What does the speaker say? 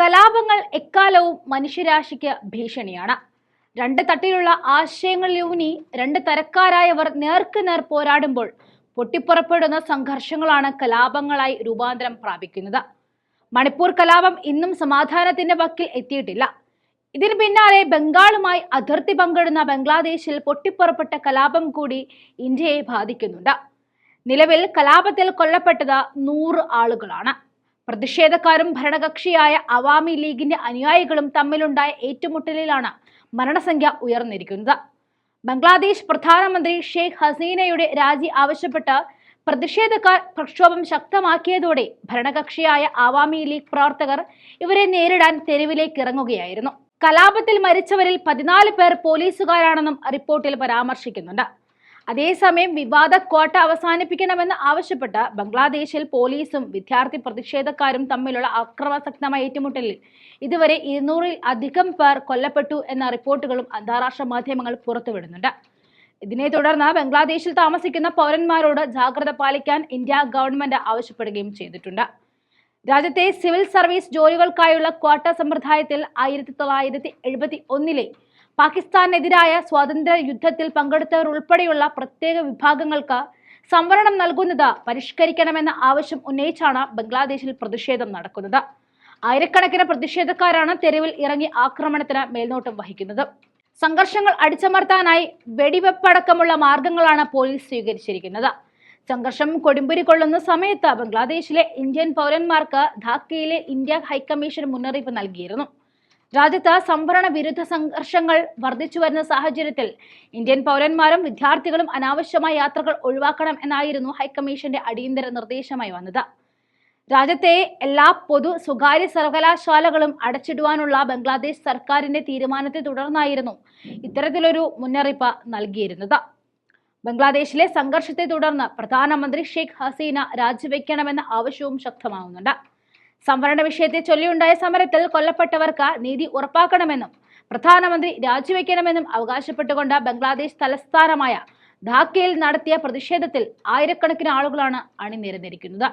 കലാപങ്ങൾ എക്കാലവും മനുഷ്യരാശിക്ക് ഭീഷണിയാണ്. രണ്ട് തട്ടിലുള്ള ആശയങ്ങളിലൂന്നി രണ്ട് തരക്കാരായവർ നേർക്ക് നേർ പോരാടുമ്പോൾ പൊട്ടിപ്പുറപ്പെടുന്ന സംഘർഷങ്ങളാണ് കലാപങ്ങളായി രൂപാന്തരം പ്രാപിക്കുന്നത്. മണിപ്പൂർ കലാപം ഇന്നും സമാധാനത്തിന്റെ വക്കിൽ എത്തിയിട്ടില്ല. ഇതിന് പിന്നാലെ ബംഗാളുമായി അതിർത്തി പങ്കിടുന്ന ബംഗ്ലാദേശിൽ പൊട്ടിപ്പുറപ്പെട്ട കലാപം കൂടി ഇന്ത്യയെ ബാധിക്കുന്നുണ്ട്. നിലവിൽ കലാപത്തിൽ കൊല്ലപ്പെട്ടത് നൂറ് ആളുകളാണ്. പ്രതിഷേധക്കാരും ഭരണകക്ഷിയായ അവാമി ലീഗിന്റെ അനുയായികളും തമ്മിലുണ്ടായ ഏറ്റുമുട്ടലിലാണ് മരണസംഖ്യ ഉയർന്നിരിക്കുന്നത്. ബംഗ്ലാദേശ് പ്രധാനമന്ത്രി ഷെയ്ഖ് ഹസീനയുടെ രാജി ആവശ്യപ്പെട്ട് പ്രതിഷേധക്കാർ പ്രക്ഷോഭം ശക്തമാക്കിയതോടെ ഭരണകക്ഷിയായ അവാമി ലീഗ് പ്രവർത്തകർ ഇവരെ നേരിടാൻ തെരുവിലേക്ക് ഇറങ്ങുകയായിരുന്നു. കലാപത്തിൽ മരിച്ചവരിൽ പതിനാല് പേർ പോലീസുകാരാണെന്നും റിപ്പോർട്ടിൽ പരാമർശിക്കുന്നുണ്ട്. അതേസമയം വിവാദ കോട്ട അവസാനിപ്പിക്കണമെന്ന് ആവശ്യപ്പെട്ട് ബംഗ്ലാദേശിൽ പോലീസും വിദ്യാർത്ഥി പ്രതിഷേധക്കാരും തമ്മിലുള്ള അക്രമാസക്തമായ ഏറ്റുമുട്ടലിൽ ഇതുവരെ ഇരുന്നൂറിൽ അധികം പേർ കൊല്ലപ്പെട്ടു എന്ന റിപ്പോർട്ടുകളും അന്താരാഷ്ട്ര മാധ്യമങ്ങൾ പുറത്തുവിടുന്നുണ്ട്. ഇതിനെ തുടർന്ന് ബംഗ്ലാദേശിൽ താമസിക്കുന്ന പൗരന്മാരോട് ജാഗ്രത പാലിക്കാൻ ഇന്ത്യ ഗവൺമെന്റ് ആവശ്യപ്പെടുകയും ചെയ്തിട്ടുണ്ട്. രാജ്യത്തെ സിവിൽ സർവീസ് ജോലികൾക്കായുള്ള ക്വാട്ട സമ്പ്രദായത്തിൽ ആയിരത്തി തൊള്ളായിരത്തി എഴുപത്തി ഒന്നിലെ പാകിസ്ഥാനെതിരായ സ്വാതന്ത്ര്യ യുദ്ധത്തിൽ പങ്കെടുത്തവർ ഉൾപ്പെടെയുള്ള പ്രത്യേക വിഭാഗങ്ങൾക്ക് സംവരണം നൽകുന്നത് പരിഷ്കരിക്കണമെന്ന ആവശ്യം ഉന്നയിച്ചാണ് ബംഗ്ലാദേശിൽ പ്രതിഷേധം നടക്കുന്നത്. ആയിരക്കണക്കിന് പ്രതിഷേധക്കാരാണ് തെരുവിൽ ഇറങ്ങി ആക്രമണത്തിന് മേൽനോട്ടം വഹിക്കുന്നത്. സംഘർഷങ്ങൾ അടിച്ചമർത്താനായി വെടിവെപ്പടക്കമുള്ള മാർഗങ്ങളാണ് പോലീസ് സ്വീകരിച്ചിരിക്കുന്നത്. സംഘർഷം കൊടുമ്പിരി കൊള്ളുന്ന സമയത്ത് ബംഗ്ലാദേശിലെ ഇന്ത്യൻ പൗരന്മാർക്ക് ധാക്കയിലെ ഇന്ത്യ ഹൈക്കമ്മീഷൻ മുന്നറിയിപ്പ് നൽകിയിരുന്നു. രാജ്യത്ത് സംവരണ വിരുദ്ധ സംഘർഷങ്ങൾ വർദ്ധിച്ചു വരുന്ന സാഹചര്യത്തിൽ ഇന്ത്യൻ പൗരന്മാരും വിദ്യാർത്ഥികളും അനാവശ്യമായ യാത്രകൾ ഒഴിവാക്കണം എന്നായിരുന്നു ഹൈക്കമ്മീഷന്റെ അടിയന്തര നിർദ്ദേശമായി വന്നത്. രാജ്യത്തെ എല്ലാ പൊതു സ്വകാര്യ സർവകലാശാലകളും അടച്ചിടുവാനുള്ള ബംഗ്ലാദേശ് സർക്കാരിന്റെ തീരുമാനത്തെ തുടർന്നായിരുന്നു ഇത്തരത്തിലൊരു മുന്നറിയിപ്പ് നൽകിയിരുന്നത്. ബംഗ്ലാദേശിലെ സംഘർഷത്തെ തുടർന്ന് പ്രധാനമന്ത്രി ഷെയ്ഖ് ഹസീന രാജിവെക്കണമെന്ന ആവശ്യവും ശക്തമാവുന്നുണ്ട്. സംവരണ വിഷയത്തെ ചൊല്ലിയുണ്ടായ സമരത്തിൽ കൊല്ലപ്പെട്ടവർക്ക് നീതി ഉറപ്പാക്കണമെന്നും പ്രധാനമന്ത്രി രാജിവെക്കണമെന്നും അവകാശപ്പെട്ടുകൊണ്ട് ബംഗ്ലാദേശ് തലസ്ഥാനമായ ധാക്കയിൽ നടത്തിയ പ്രതിഷേധത്തിൽ ആയിരക്കണക്കിന് ആളുകളാണ് അണിനിരന്നിരിക്കുന്നത്.